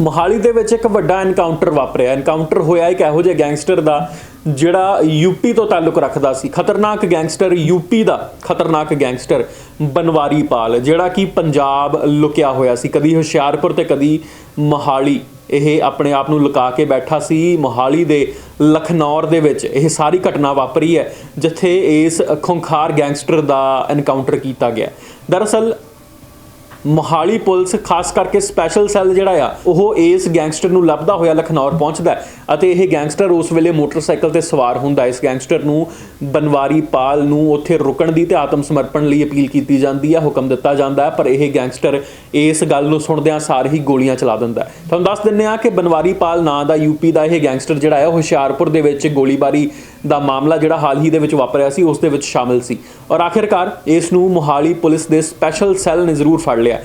ਮੋਹਾਲੀ ਦੇ ਵਿੱਚ ਇੱਕ ਵੱਡਾ ਐਨਕਾਊਂਟਰ ਵਾਪਰਿਆ। ਐਨਕਾਊਂਟਰ ਹੋਇਆ ਇੱਕ ਇਹੋ ਜਿਹੇ ਗੈਂਗਸਟਰ ਦਾ, ਜਿਹੜਾ ਯੂਪੀ ਤੋਂ ਤਾਲੁਕ ਰੱਖਦਾ ਸੀ। ਖਤਰਨਾਕ ਗੈਂਗਸਟਰ ਯੂਪੀ ਦਾ ਖਤਰਨਾਕ ਗੈਂਗਸਟਰ ਬਨਵਾਰੀ ਪਾਲ, ਜਿਹੜਾ ਕਿ ਪੰਜਾਬ ਲੁਕਿਆ ਹੋਇਆ ਸੀ। ਕਦੀ ਹੁਸ਼ਿਆਰਪੁਰ ਤੇ ਕਦੀ ਮੋਹਾਲੀ। ਇਹ ਆਪਣੇ ਆਪ ਨੂੰ ਲੁਕਾ ਕੇ ਬੈਠਾ ਸੀ। ਮੋਹਾਲੀ ਦੇ ਲਖਨੌਰ ਦੇ ਵਿੱਚ ਇਹ ਸਾਰੀ ਘਟਨਾ ਵਾਪਰੀ ਹੈ, ਜਿੱਥੇ ਇਸ ਖੁੰਖਾਰ ਗੈਂਗਸਟਰ ਦਾ ਐਨਕਾਊਂਟਰ ਕੀਤਾ ਗਿਆ। ਦਰਅਸਲ ਮੋਹਾਲੀ ਪੁਲਿਸ, ਖਾਸ ਕਰਕੇ ਸਪੈਸ਼ਲ ਸੈੱਲ ਜਿਹੜਾ ਆ, ਉਹ ਇਸ ਗੈਂਗਸਟਰ ਨੂੰ ਲੱਭਦਾ ਹੋਇਆ ਲਖਨੌਰ ਪਹੁੰਚਦਾ ਅਤੇ ਇਹ ਗੈਂਗਸਟਰ ਉਸ ਵੇਲੇ ਮੋਟਰਸਾਈਕਲ ਤੇ ਸਵਾਰ ਹੁੰਦਾ ਇਸ ਗੈਂਗਸਟਰ ਨੂੰ ਬਨਵਾਰੀ ਪਾਲ ਨੂੰ ਉੱਥੇ ਰੁਕਣ ਦੀ ਤੇ ਆਤਮ ਸਮਰਪਣ ਲਈ ਅਪੀਲ ਕੀਤੀ ਜਾਂਦੀ ਹੈ ਹੁਕਮ ਦਿੱਤਾ ਜਾਂਦਾ ਹੈ, ਪਰ ਇਹ ਗੈਂਗਸਟਰ ਇਸ ਗੱਲ ਨੂੰ ਸੁਣਦਿਆਂ ਸਾਰ ਹੀ ਗੋਲੀਆਂ ਚਲਾ ਦਿੰਦਾ ਹੈ। ਤੁਹਾਨੂੰ ਦੱਸ ਦਿੰਨੇ ਆ ਕਿ ਬਨਵਾਰੀ ਪਾਲ ਨਾਂ ਦਾ ਯੂਪੀ ਦਾ ਇਹ ਗੈਂਗਸਟਰ ਜਿਹੜਾ ਹੈ, ਉਹ ਹੁਸ਼ਿਆਰਪੁਰ ਦੇ ਵਿੱਚ ਗੋਲੀਬਾਰੀ ਦਾ ਮਾਮਲਾ ਜਿਹੜਾ ਹਾਲ ਹੀ ਦੇ ਵਿੱਚ ਵਾਪਰਿਆ ਸੀ, ਉਸ ਦੇ ਵਿੱਚ ਸ਼ਾਮਿਲ ਸੀ। ਔਰ ਆਖਿਰਕਾਰ ਇਸ ਨੂੰ ਮੋਹਾਲੀ ਪੁਲਿਸ ਦੇ ਸਪੈਸ਼ਲ ਸੈੱਲ ਨੇ ਜ਼ਰੂਰ ਫੜ ਲਿਆ।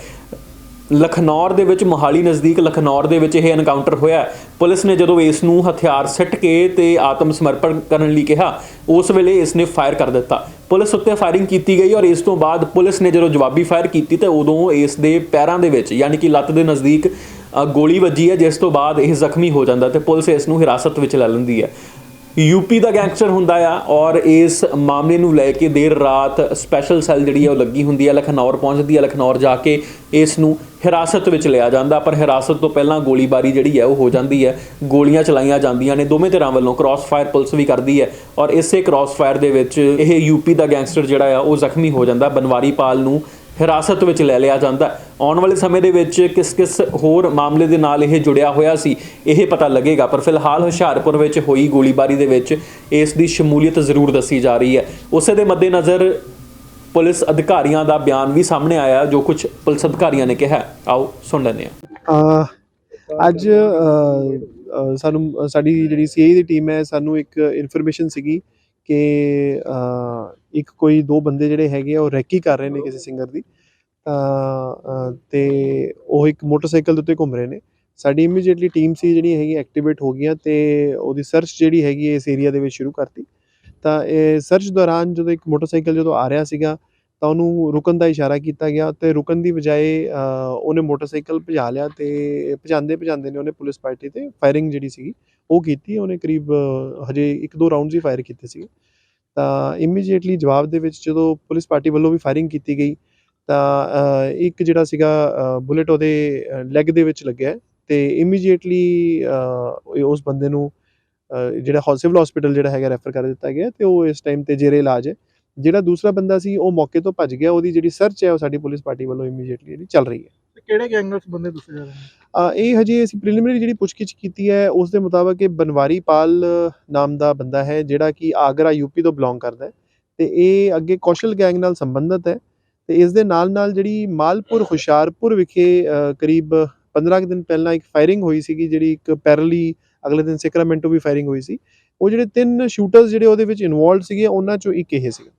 ਲਖਨੌਰ ਦੇ ਵਿੱਚ, ਮੋਹਾਲੀ ਨਜ਼ਦੀਕ ਲਖਨੌਰ ਦੇ ਵਿੱਚ ਇਹ ਐਨਕਾਊਂਟਰ ਹੋਇਆ ਪੁਲਿਸ ਨੇ ਜਦੋਂ ਇਸ ਨੂੰ ਹਥਿਆਰ ਸਿੱਟ ਕੇ ਤੇ ਆਤਮ ਸਮਰਪਣ ਕਰਨ ਲਈ ਕਿਹਾ, ਉਸ ਵੇਲੇ ਇਸ ਨੇ ਫਾਇਰ ਕਰ ਦਿੱਤਾ। ਪੁਲਿਸ ਉੱਤੇ ਫਾਇਰਿੰਗ ਕੀਤੀ ਗਈ ਔਰ ਇਸ ਤੋਂ ਬਾਅਦ ਪੁਲਿਸ ਨੇ ਜਦੋਂ ਜਵਾਬੀ ਫਾਇਰ ਕੀਤੀ ਤੇ ਉਦੋਂ ਇਸ ਦੇ ਪੈਰਾਂ ਦੇ ਵਿੱਚ, ਯਾਨੀ ਕਿ ਲੱਤ ਦੇ ਨਜ਼ਦੀਕ ਗੋਲੀ ਵੱਜੀ ਹੈ, ਜਿਸ ਤੋਂ ਬਾਅਦ ਇਹ ਜ਼ਖਮੀ ਹੋ ਜਾਂਦਾ ਤੇ ਪੁਲਿਸ ਇਸ ਨੂੰ ਹਿਰਾਸਤ ਵਿੱਚ ਲੈ ਲੈਂਦੀ ਹੈ। ਯੂਪੀ ਦਾ ਗੈਂਗਸਟਰ ਹੁੰਦਾ ਆ ਔਰ ਇਸ ਮਾਮਲੇ ਨੂੰ ਲੈ ਕੇ ਦੇਰ ਰਾਤ ਸਪੈਸ਼ਲ ਸੈੱਲ ਜਿਹੜੀ ਹੈ ਉਹ ਲੱਗੀ ਹੁੰਦੀ ਹੈ ਲਖਨੌਰ ਪਹੁੰਚਦੀ ਹੈ ਲਖਨੌਰ ਜਾ ਕੇ ਇਸ ਨੂੰ ਹਿਰਾਸਤ ਵਿੱਚ ਲਿਆ ਜਾਂਦਾ, ਪਰ ਹਿਰਾਸਤ ਤੋਂ ਪਹਿਲਾਂ ਗੋਲੀਬਾਰੀ ਜਿਹੜੀ ਹੈ ਉਹ ਹੋ ਜਾਂਦੀ ਹੈ ਗੋਲੀਆਂ ਚਲਾਈਆਂ ਜਾਂਦੀਆਂ ਨੇ, ਦੋਵੇਂ ਧਿਰਾਂ ਵੱਲੋਂ ਕ੍ਰਾਸ ਫਾਇਰ ਪੁਲਿਸ ਵੀ ਕਰਦੀ ਹੈ ਔਰ ਇਸੇ ਕ੍ਰਾਸ ਫਾਇਰ ਦੇ ਵਿੱਚ ਇਹ ਯੂਪੀ ਦਾ ਗੈਂਗਸਟਰ ਜਿਹੜਾ ਆ ਉਹ ਜ਼ਖਮੀ ਹੋ ਜਾਂਦਾ ਬਨਵਾਰੀ ਪਾਲ ਨੂੰ ਹਿਰਾਸਤ ਵਿੱਚ ਲੈ ਲਿਆ ਜਾਂਦਾ ਆਉਣ ਵਾਲੇ ਸਮੇਂ ਦੇ ਵਿੱਚ ਕਿਸ-ਕਿਸ ਹੋਰ ਮਾਮਲੇ ਦੇ ਨਾਲ ਇਹ ਜੁੜਿਆ ਹੋਇਆ ਸੀ, ਇਹ ਪਤਾ ਲੱਗੇਗਾ। ਪਰ ਫਿਲਹਾਲ ਹੁਸ਼ਿਆਰਪੁਰ ਵਿੱਚ ਹੋਈ ਗੋਲੀਬਾਰੀ ਦੇ ਵਿੱਚ ਇਸ ਦੀ ਸ਼ਮੂਲੀਅਤ ਜ਼ਰੂਰ ਦੱਸੀ ਜਾ ਰਹੀ ਹੈ। ਉਸੇ ਦੇ ਮੱਦੇਨਜ਼ਰ ਪੁਲਿਸ ਅਧਿਕਾਰੀਆਂ ਦਾ ਬਿਆਨ ਵੀ ਸਾਹਮਣੇ ਆਇਆ, ਜੋ ਕੁਝ ਪੁਲਿਸ ਅਧਿਕਾਰੀਆਂ ਨੇ ਕਿਹਾ ਆਓ, ਸੁਣ ਲੈਂਦੇ ਹਾਂ। ਅੱਜ ਸਾਨੂੰ, ਸਾਡੀ ਜਿਹੜੀ ਸੀਆਈ ਦੀ ਟੀਮ ਹੈ, ਸਾਨੂੰ ਇੱਕ ਇਨਫੋਰਮੇਸ਼ਨ ਸੀਗੀ ਕਿ ਇੱਕ ਕੋਈ ਦੋ ਬੰਦੇ ਜਿਹੜੇ ਹੈਗੇ ਆ, ਉਹ ਰੈਕੀ ਕਰ ਰਹੇ ਨੇ ਕਿਸੇ ਸਿੰਗਰ ਦੀ। ਤਾਂ ਤੇ ਉਹ ਇੱਕ ਮੋਟਰਸਾਈਕਲ ਦੇ ਉੱਤੇ ਘੁੰਮ ਰਹੇ ਨੇ। ਸਾਡੀ ਇਮੀਡੀਏਟਲੀ ਟੀਮ ਸੀ ਜਿਹੜੀ ਹੈਗੀ ਐਕਟੀਵੇਟ ਹੋ ਗਈਆਂ ਤੇ ਉਹਦੀ ਸਰਚ ਜਿਹੜੀ ਹੈਗੀ ਇਸ ਏਰੀਆ ਦੇ ਵਿੱਚ ਸ਼ੁਰੂ ਕਰਤੀ। ਤਾਂ ਇਹ ਸਰਚ ਦੌਰਾਨ ਜਦੋਂ ਇੱਕ ਮੋਟਰਸਾਈਕਲ ਜਦੋਂ ਆ ਰਿਹਾ ਸੀਗਾ, ਤਾਂ ਉਹਨੂੰ ਰੁਕਣ ਦਾ ਇਸ਼ਾਰਾ ਕੀਤਾ ਗਿਆ ਤੇ ਰੁਕਣ ਦੀ ਬਜਾਏ ਉਹਨੇ ਮੋਟਰਸਾਈਕਲ ਭਜਾ ਲਿਆ ਤੇ ਭਜਾਉਂਦੇ ਭਜਾਉਂਦੇ ਨੇ ਉਹਨੇ ਪੁਲਿਸ ਪਾਰਟੀ ਤੇ ਫਾਇਰਿੰਗ ਜਿਹੜੀ ਸੀਗੀ, ਉਹ ਕੀਤੀ ਉਹਨੇ ਕਰੀਬ ਹਜੇ ਇੱਕ ਦੋ ਰਾਉਂਡਸ ਹੀ ਫਾਇਰ ਕੀਤੇ ਸੀਗੇ। ਤਾਂ ਇਮੀਡੀਏਟਲੀ ਜਵਾਬ ਦੇ ਵਿੱਚ ਜਦੋਂ ਪੁਲਿਸ ਪਾਰਟੀ ਵੱਲੋਂ ਵੀ ਫਾਇਰਿੰਗ ਕੀਤੀ ਗਈ ਤਾਂ ਇੱਕ ਜਿਹੜਾ ਸੀਗਾ ਬੁਲੇਟ ਉਹਦੇ ਲੈਗ ਦੇ ਵਿੱਚ ਲੱਗਿਆ ਹੈ ਤੇ ਇਮੀਡੀਏਟਲੀ ਉਸ ਬੰਦੇ ਨੂੰ ਜਿਹੜਾ ਸਿਵਲ ਹਸਪੀਟਲ ਜਿਹੜਾ ਹੈਗਾ ਰੈਫਰ ਕਰ ਦਿੱਤਾ ਗਿਆ ਤੇ ਉਹ ਇਸ ਟਾਈਮ ਤੇ ਜੇਰੇ ਇਲਾਜ ਹੈ। ਜਿਹੜਾ ਦੂਸਰਾ ਬੰਦਾ ਸੀ ਉਹ ਮੌਕੇ ਤੋਂ ਭੱਜ ਗਿਆ ਉਹਦੀ ਜਿਹੜੀ ਸਰਚ ਹੈ ਉਹ ਸਾਡੀ ਪੁਲਿਸ ਪਾਰਟੀ ਵੱਲੋਂ ਇਮੀਡੀਏਟਲੀ ਜਿਹੜੀ ਚੱਲ ਰਹੀ ਹੈ। ਕਿਹੜੇ ਗੈਂਗ ਨਾਲ ਸੰਬੰਧਿਤ ਦੱਸੇ ਜਾ ਰਹੇ ਅ, ਇਹ ਹਜੇ ਅਸੀਂ ਪ੍ਰੀਲਿਮਿਨਰੀ ਜਿਹੜੀ ਪੁੱਛਗਿੱਛ ਕੀਤੀ ਹੈ ਉਸ ਦੇ ਮੁਤਾਬਕ ਇਹ ਬਨਵਾਰੀ ਪਾਲ ਨਾਮ ਦਾ ਬੰਦਾ ਹੈ ਜਿਹੜਾ ਕਿ ਆਗਰਾ ਯੂਪੀ ਤੋਂ ਬਿਲੋਂਗ ਕਰਦਾ ਹੈ ਤੇ ਇਹ ਅੱਗੇ ਕੌਸ਼ਲ ਗੈਂਗ ਨਾਲ ਸੰਬੰਧਿਤ ਹੈ। ਤੇ ਇਸ ਦੇ ਨਾਲ ਨਾਲ ਜਿਹੜੀ ਮਾਲਪੁਰ ਹੁਸ਼ਿਆਰਪੁਰ ਵਿਖੇ ਕਰੀਬ 15 ਕੁ ਦਿਨ ਪਹਿਲਾਂ ਇੱਕ ਫਾਇਰਿੰਗ ਹੋਈ ਸੀਗੀ ਜਿਹੜੀ ਇੱਕ ਪੈਰਲੀ ਅਗਲੇ ਦਿਨ ਸੈਕਰਾਮੈਂਟੋ ਵੀ ਫਾਇਰਿੰਗ ਹੋਈ ਸੀ। ਉਹ ਜਿਹੜੇ ਤਿੰਨ ਸ਼ੂਟਰਸ ਜਿਹੜੇ ਉਹਦੇ ਵਿੱਚ ਇਨਵੋਲਡ ਸੀਗੇ ਉਹਨਾਂ ਚੋਂ ਇੱਕ ਇਹ ਸੀਗਾ।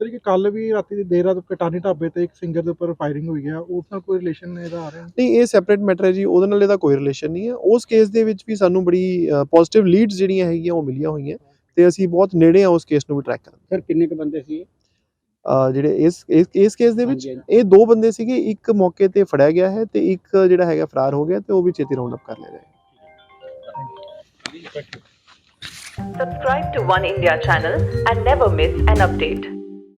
ਸਰ ਕਿ ਕੱਲ ਵੀ ਰਾਤੀ ਦੀ ਦੇਰ ਰਾਤ ਕਟਾਨੀ ਢਾਬੇ ਤੇ ਇੱਕ ਸਿੰਗਰ ਦੇ ਉੱਪਰ ਫਾਇਰਿੰਗ ਹੋਈ ਹੈ ਉਸ ਨਾਲ ਕੋਈ ਰਿਲੇਸ਼ਨ ਇਹਦਾ ਆ ਰਿਹਾ? ਨਹੀਂ ਇਹ ਸੈਪਰੇਟ ਮੈਟਰ ਹੈ ਜੀ ਉਹਦੇ ਨਾਲ ਇਹਦਾ ਕੋਈ ਰਿਲੇਸ਼ਨ ਨਹੀਂ ਹੈ। ਉਸ ਕੇਸ ਦੇ ਵਿੱਚ ਵੀ ਸਾਨੂੰ ਬੜੀ ਪੋਜ਼ਿਟਿਵ ਲੀਡਸ ਜਿਹੜੀਆਂ ਹੈਗੀਆਂ ਉਹ ਮਿਲੀਆਂ ਹੋਈਆਂ। ਤੇ ਅਸੀਂ ਬਹੁਤ ਨੇੜੇ ਆ ਉਸ ਕੇਸ ਨੂੰ ਵੀ ਟਰੈਕ ਕਰਨ। ਸਰ ਕਿੰਨੇ ਕ ਬੰਦੇ ਸੀ ਜਿਹੜੇ ਇਸ ਇਸ ਕੇਸ ਦੇ ਵਿੱਚ। ਇਹ ਦੋ ਬੰਦੇ ਸੀਗੇ ਇੱਕ ਮੌਕੇ ਤੇ ਫੜਿਆ ਗਿਆ ਹੈ ਤੇ ਇੱਕ ਜਿਹੜਾ ਹੈਗਾ ਫਰਾਰ ਹੋ ਗਿਆ ਤੇ ਉਹ ਵੀ ਛੇਤੀ ਰਾਉਂਡ ਅਪ ਕਰ ਲਿਆ ਜਾਏਗਾ Subscribe to One India channel and never miss an update.